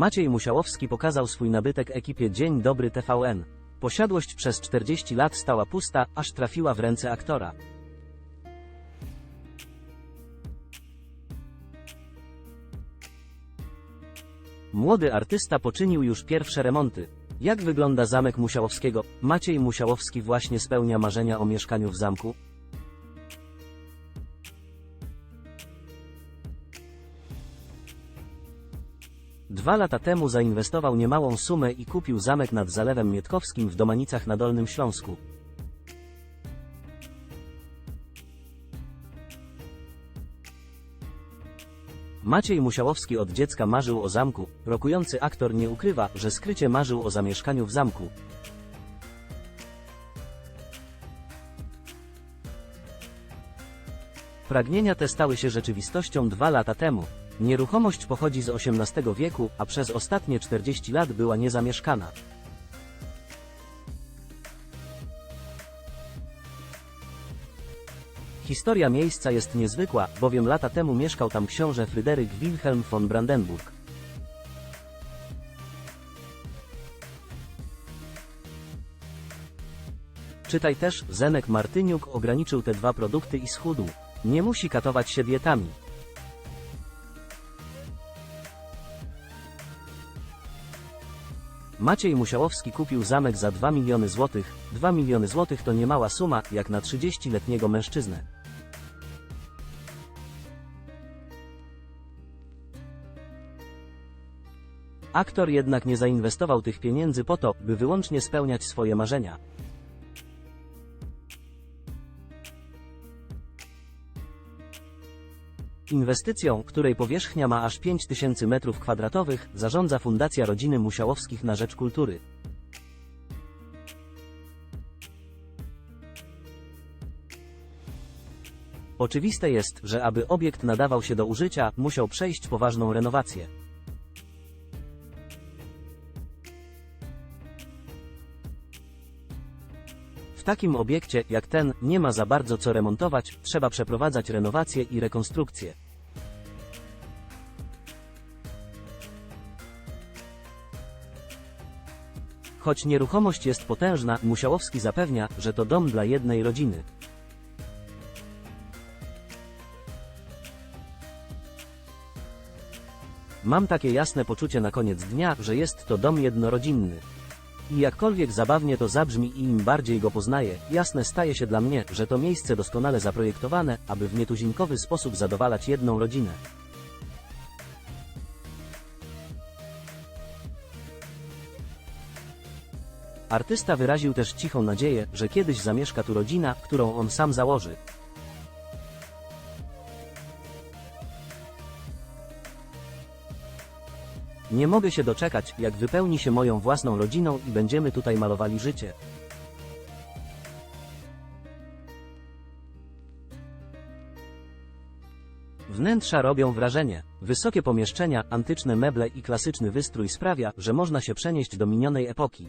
Maciej Musiałowski pokazał swój nabytek ekipie Dzień Dobry TVN. Posiadłość przez 40 lat stała pusta, aż trafiła w ręce aktora. Młody artysta poczynił już pierwsze remonty. Jak wygląda zamek Musiałowskiego? Maciej Musiałowski właśnie spełnia marzenia o mieszkaniu w zamku. Dwa lata temu zainwestował niemałą sumę i kupił zamek nad Zalewem Mietkowskim w Domanicach na Dolnym Śląsku. Maciej Musiałowski od dziecka marzył o zamku, rokujący aktor nie ukrywa, że skrycie marzył o zamieszkaniu w zamku. Pragnienia te stały się rzeczywistością dwa lata temu. Nieruchomość pochodzi z XVIII wieku, a przez ostatnie 40 lat była niezamieszkana. Historia miejsca jest niezwykła, bowiem lata temu mieszkał tam książę Fryderyk Wilhelm von Brandenburg. Czytaj też, Zenek Martyniuk ograniczył te dwa produkty i schudł. Nie musi katować się dietami. Maciej Musiałowski kupił zamek za 2 miliony złotych. 2 miliony złotych to niemała suma, jak na 30-letniego mężczyznę. Aktor jednak nie zainwestował tych pieniędzy po to, by wyłącznie spełniać swoje marzenia. Inwestycją, której powierzchnia ma aż 5000 m2, zarządza Fundacja Rodziny Musiałowskich na rzecz kultury. Oczywiste jest, że aby obiekt nadawał się do użycia, musiał przejść poważną renowację. W takim obiekcie, jak ten, nie ma za bardzo co remontować, trzeba przeprowadzać renowacje i rekonstrukcje. Choć nieruchomość jest potężna, Musiałowski zapewnia, że to dom dla jednej rodziny. Mam takie jasne poczucie na koniec dnia, że jest to dom jednorodzinny. I jakkolwiek zabawnie to zabrzmi i im bardziej go poznaję, jasne staje się dla mnie, że to miejsce doskonale zaprojektowane, aby w nietuzinkowy sposób zadowalać jedną rodzinę. Artysta wyraził też cichą nadzieję, że kiedyś zamieszka tu rodzina, którą on sam założy. Nie mogę się doczekać, jak wypełni się moją własną rodziną i będziemy tutaj malowali życie. Wnętrza robią wrażenie. Wysokie pomieszczenia, antyczne meble i klasyczny wystrój sprawia, że można się przenieść do minionej epoki.